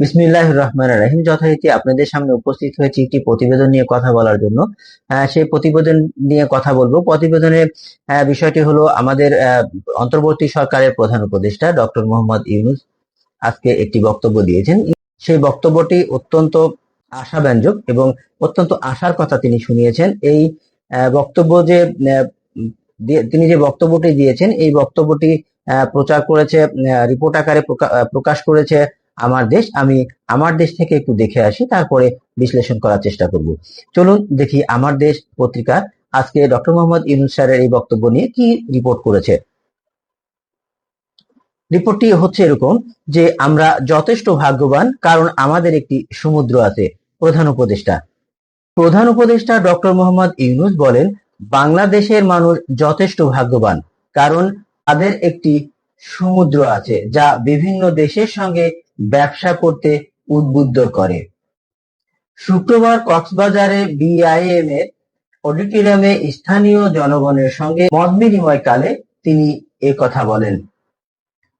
বিসমিল্লাহ রহমান রাহিম। যথারীতি আপনাদের সামনে উপস্থিত হয়েছে একটি প্রতিবেদন নিয়ে কথা বলার জন্য। আহ, সেই প্রতিবেদন নিয়ে কথা বলব। প্রতিবেদনের বিষয়টি হলো আমাদের অন্তর্বর্তী সরকারের প্রধান উপদেষ্টা ডক্টর মোহাম্মদ ইউনুস আজকে একটি বক্তব্য দিয়েছেন। সেই বক্তব্যটি অত্যন্ত আশাব্যঞ্জক এবং অত্যন্ত আশার কথা তিনি শুনিয়েছেন। এই বক্তব্য যে তিনি যে বক্তব্যটি দিয়েছেন এই বক্তব্যটি প্রচার করেছে রিপোর্ট আকারে প্রকা- প্রকাশ করেছে আমার দেশ, আমি আমার দেশ থেকে একটু দেখে আসি, তারপরে বিশ্লেষণ করার চেষ্টা করব। চলুন দেখি আমার দেশ পত্রিকা। আজকে ডক্টর মোহাম্মদ ইউনুস স্যারের এই বক্তব্য নিয়ে কি রিপোর্ট করেছে? রিপোর্টটি হচ্ছে এরকম যে, আমরা যথেষ্ট ভাগ্যবান, কারণ আমাদের একটি সমুদ্র আছে, প্রধান উপদেষ্টা। প্রধান উপদেষ্টা ডক্টর মোহাম্মদ ইউনুস বলেন, বাংলাদেশের মানুষ যথেষ্ট ভাগ্যবান, কারণ তাদের একটি সমুদ্র আছে, যা বিভিন্ন দেশের সঙ্গে ব্যবসা করতে উদ্বুদ্ধ করে। শুক্রবার কক্সবাজারে বিআইএম এর অডিটোরিয়ামে স্থানীয় জনগণের সঙ্গে মত বিনিময়কালে তিনি কথা বলেন।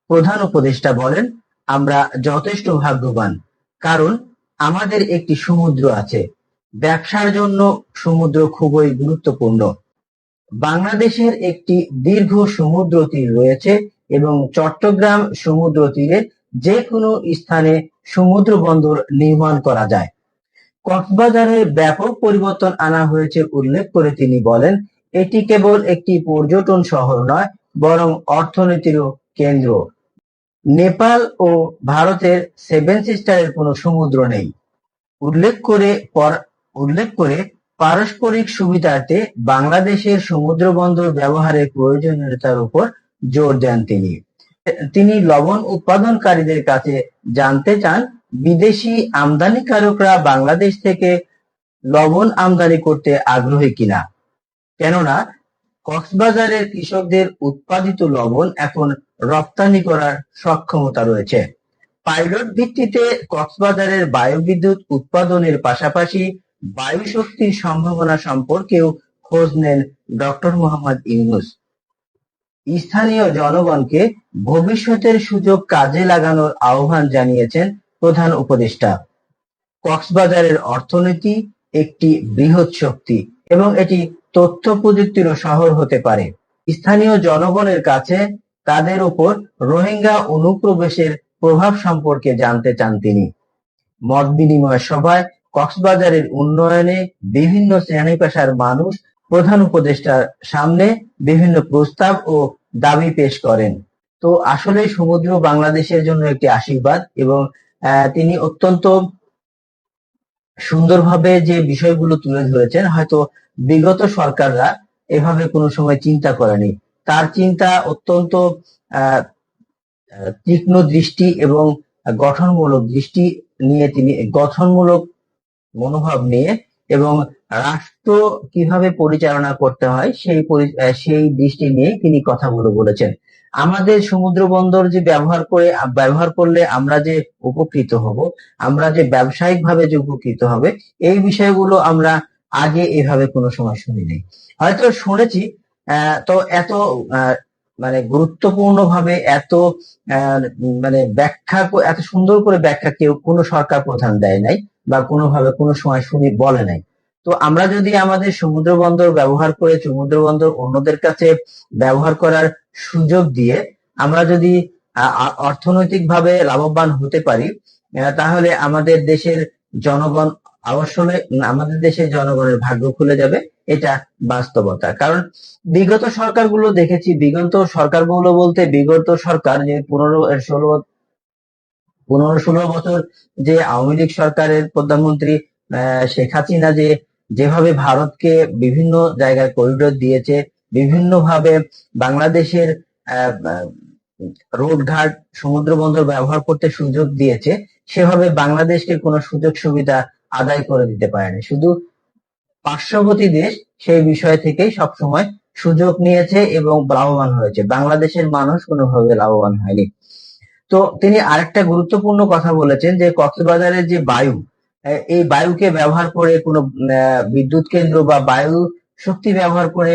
প্রধান উপদেষ্টা বলেন, আমরা যথেষ্ট ভাগ্যবান, কারণ আমাদের একটি সমুদ্র আছে। ব্যবসার জন্য সমুদ্র খুবই গুরুত্বপূর্ণ। বাংলাদেশের একটি দীর্ঘ সমুদ্র তীর রয়েছে এবং চট্টগ্রাম সমুদ্র তীরে যে কোনো স্থানে সমুদ্র বন্দর নির্মাণ করা যায়। কক্সবাজারে ব্যাপক পরিবর্তন আনা হয়েছে উল্লেখ করে তিনি বলেন, এটি কেবল একটি পর্যটন শহর নয়, বরং অর্থনীতিরও কেন্দ্র। নেপাল ও ভারতের সেভেন সিস্টারের কোনো সমুদ্র নেই। উল্লেখ করে উল্লেখ করে পারস্পরিক সুবিধার্থে বাংলাদেশের সমুদ্র বন্দর ব্যবহারের প্রয়োজনীয়তার উপর জোর দেন তিনি। তিনি লবণ উৎপাদনকারীদের কাছে জানতে চান, বিদেশি আমদানিকারকরা বাংলাদেশ থেকে লবণ আমদানি করতে আগ্রহী কিনা। কেননা, কক্সবাজারের কৃষকদের উৎপাদিত লবণ এখন রপ্তানি করার সক্ষমতা রয়েছে। পাইলট ভিত্তিতে কক্সবাজারের বায়ুবিদ্যুৎ উৎপাদনের পাশাপাশি বায়ু শক্তির সম্ভাবনা সম্পর্কেও খোঁজ নেন ডক্টর মোহাম্মদ ইউনুস। স্থানীয় জনগণকে ভবিষ্যতের সুযোগ কাজে লাগানোর আহ্বান জানিয়েছেন প্রধান উপদেষ্টা। কক্সবাজারের অর্থনীতি একটি বৃহৎ শক্তি এবং এটি তথ্য প্রযুক্তিরও শহর হতে পারে। স্থানীয় জনগণের কাছে তাদের উপর রোহিঙ্গা অনুপ্রবেশের প্রভাব সম্পর্কে জানতে চান তিনি। মত বিনিময় সভায় কক্সবাজারের উন্নয়নে বিভিন্ন শ্রেণি পেশার মানুষ প্রধান উপদেষ্টার সামনে বিভিন্ন প্রস্তাব ও দাবি পেশ করেন। তো আসলে সমুদ্র বাংলাদেশের জন্য একটি আশীর্বাদ এবং তিনি অত্যন্ত সুন্দরভাবে যে বিষয়গুলো তুলে ধরেছেন, হয়তো বিগত সরকাররা এভাবে কোনো সময় চিন্তা করেনি। তার চিন্তা অত্যন্ত তীক্ষ্ণ দৃষ্টি এবং গঠনমূলক দৃষ্টি নিয়ে তিনি, গঠনমূলক মনোভাব নিয়ে এবং রাষ্ট্র কীভাবে পরিচালনা করতে হয় সেই সেই দৃষ্টি নিয়ে তিনি কথাগুলো বলেছেন। আমাদের সমুদ্র বন্দর যে ব্যবহার করে, ব্যবহার করলে আমরা যে উপকৃত হব, আমরা যে ব্যবসায়িক ভাবে যে উপকৃত হবে, এই বিষয়গুলো আমরা আগে এভাবে কোনো সময় শুনি শুনিনি। হয়তো শুনেছি তো এত মানে গুরুত্বপূর্ণ ভাবে এত মানে ব্যাখ্যা, এত সুন্দর করে ব্যাখ্যা কেউ কোনো সরকার প্রধান দেয় নাই। বা কোনোভাবে কোনো সময় শুনি বলে নাই। তো আমরা যদি আমাদের সমুদ্র বন্দর ব্যবহার করে সমুদ্র বন্দর অন্যদের কাছে ব্যবহার করার সুযোগ দিয়ে আমরা যদি অর্থনৈতিক ভাবে লাভবান হতে পারি তাহলে আমাদের দেশের জনগণ অবশ্যই, আমাদের দেশের জনগণের ভাগ্য খুলে যাবে, এটা বাস্তবতা। কারণ বিগত সরকারগুলো দেখেছি, বিগত সরকারগুলো বলতে বিগত সরকার যে পনেরো, ষোলো পনেরো ষোলো বছর যে আওয়ামী লীগ সরকারের প্রধানমন্ত্রী শেখ হাসিনা যে যেভাবে ভারতকে বিভিন্ন জায়গায় করিডোর দিয়েছে বিভিন্ন ভাবে বাংলাদেশের রোডঘাট সমুদ্র বন্দর ব্যবহার করতে সুযোগ দিয়েছে, সেভাবে বাংলাদেশকে কোনো সুযোগ সুবিধা আদায় করে দিতে পারেনি। শুধু পার্শ্ববর্তী দেশ সেই বিষয় থেকেই সবসময় সুযোগ নিয়েছে এবং লাভবান হয়েছে। বাংলাদেশের মানুষ কোনোভাবে লাভবান হয়নি। তো তিনি আরেকটা গুরুত্বপূর্ণ কথা বলেছেন যে কক্সবাজারের যে বায়ু এই বায়ুকে ব্যবহার করে কোনো বিদ্যুৎ কেন্দ্র বা বায়ু শক্তি ব্যবহার করে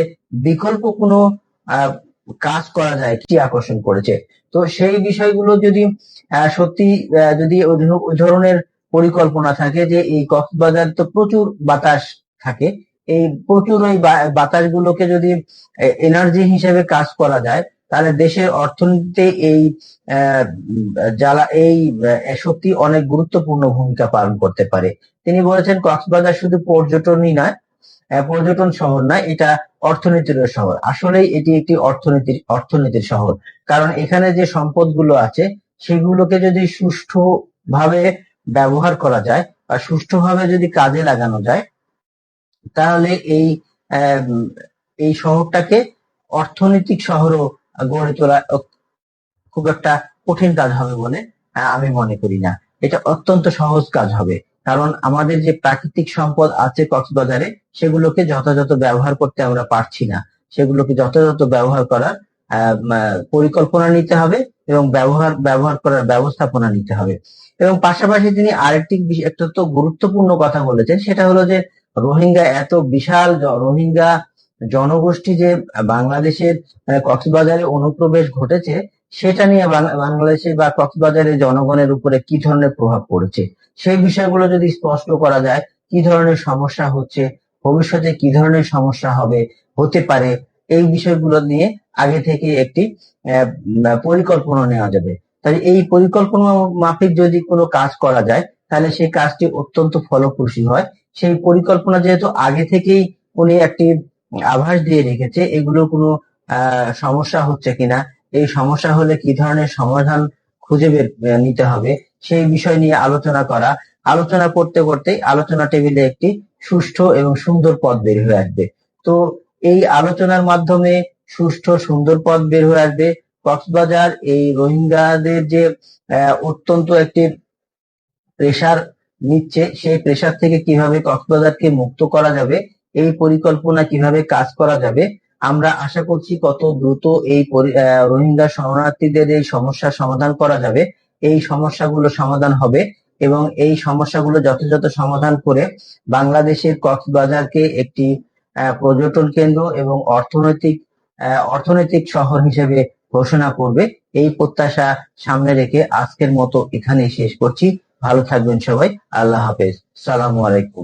বিকল্প কোনো কাজ করা যায় কি আকর্ষণ করেছে। তো সেই বিষয়গুলো যদি সত্যি যদি ওই ধরনের পরিকল্পনা থাকে যে এই কক্সবাজার তো প্রচুর বাতাস থাকে, এই প্রচুর ওই বাতাসগুলোকে যদি এনার্জি হিসেবে কাজ করা যায় তাহলে দেশের অর্থনীতিতে এই জ্বালা, এই শক্তি অনেক গুরুত্বপূর্ণ ভূমিকা পালন করতে পারে। তিনি বলেছেন, কক্সবাজার শুধু পর্যটনই নয় পর্যটন শহর নয়, এটা অর্থনীতির শহর। আসলেই এটি একটি অর্থনীতির অর্থনীতির শহর। কারণ এখানে যে সম্পদগুলো আছে, সেগুলোকে যদি সুষ্ঠুভাবে ব্যবহার করা যায় বা সুষ্ঠুভাবে যদি কাজে লাগানো যায়, তাহলে এই এই শহরটাকে অর্থনৈতিক শহরও গড়ে তোলা খুব একটা কঠিন কাজ হবে বলে আমি মনে করি না। এটা অত্যন্ত সহজ কাজ হবে। কারণ আমাদের যে প্রাকৃতিক সম্পদ আছে কক্সবাজারে, সেগুলোকে যথাযথ ব্যবহার করতে আমরা পারছি না। সেগুলোকে যথাযথ ব্যবহার করার পরিকল্পনা নিতে হবে এবং ব্যবহার ব্যবহার করার ব্যবস্থাপনা নিতে হবে। এবং পাশাপাশি তিনি আরেকটি একটা তো গুরুত্বপূর্ণ কথা বলেছেন, সেটা হলো যে, রোহিঙ্গা এত বিশাল রোহিঙ্গা জনগোষ্ঠী যে বাংলাদেশের কক্সবাজারে অনুপ্রবেশ ঘটেছে, সেটা নিয়ে বাংলাদেশে বা কক্সবাজারের জনগণের উপরে কি ধরনের প্রভাব পড়েছে? সেই বিষয়গুলো যদি স্পষ্ট করা যায়, কি ধরনের সমস্যা হচ্ছে, ভবিষ্যতে কি ধরনের সমস্যা হবে, হতে পারে, এই বিষয়গুলো নিয়ে আগে থেকে একটি পরিকল্পনা নেওয়া যাবে। তাই এই পরিকল্পনা মাফিক যদি কোনো কাজ করা যায়, তাহলে সেই কাজটি অত্যন্ত ফলপ্রসূ হয়। সেই পরিকল্পনা যেহেতু আগে থেকেই উনি একটি আভাস দিয়ে রেখেছে, এগুলো কোনো সমস্যা হচ্ছে কিনা, এই সমস্যা হলে কি ধরনের সমাধান খুঁজে বের নিতে হবে, সেই বিষয় নিয়ে আলোচনা করা, আলোচনা করতে করতে আলোচনা টেবিলে একটি সুষ্ঠু এবং সুন্দর পথ বের হয়ে আসবে। তো এই আলোচনার মাধ্যমে সুষ্ঠু, সুন্দর পথ বের হয়ে আসবে, কক্সবাজার, এই রোহিঙ্গাদের যে অত্যন্ত একটি প্রেশার নিচ্ছে, সেই প্রেসার থেকে কীভাবে কক্সবাজারকে মুক্ত করা যাবে এই পরিকল্পনা কীভাবে কাজ করা যাবে? আমরা আশা করছি কত দ্রুত এই রোহিঙ্গা শরণার্থীদের এই সমস্যার সমাধান করা যাবে। এই সমস্যাগুলো সমাধান হবে এবং এই সমস্যাগুলো যথাযথ সমাধান করে বাংলাদেশের কক্সবাজারকে একটি পর্যটন কেন্দ্র এবং অর্থনৈতিক অর্থনৈতিক শহর হিসেবে ঘোষণা করবে। এই প্রত্যাশা সামনে রেখে আজকের মতো এখানেই শেষ করছি। ভালো থাকবেন সবাই। আল্লাহ হাফেজ। সালামু আলাইকুম।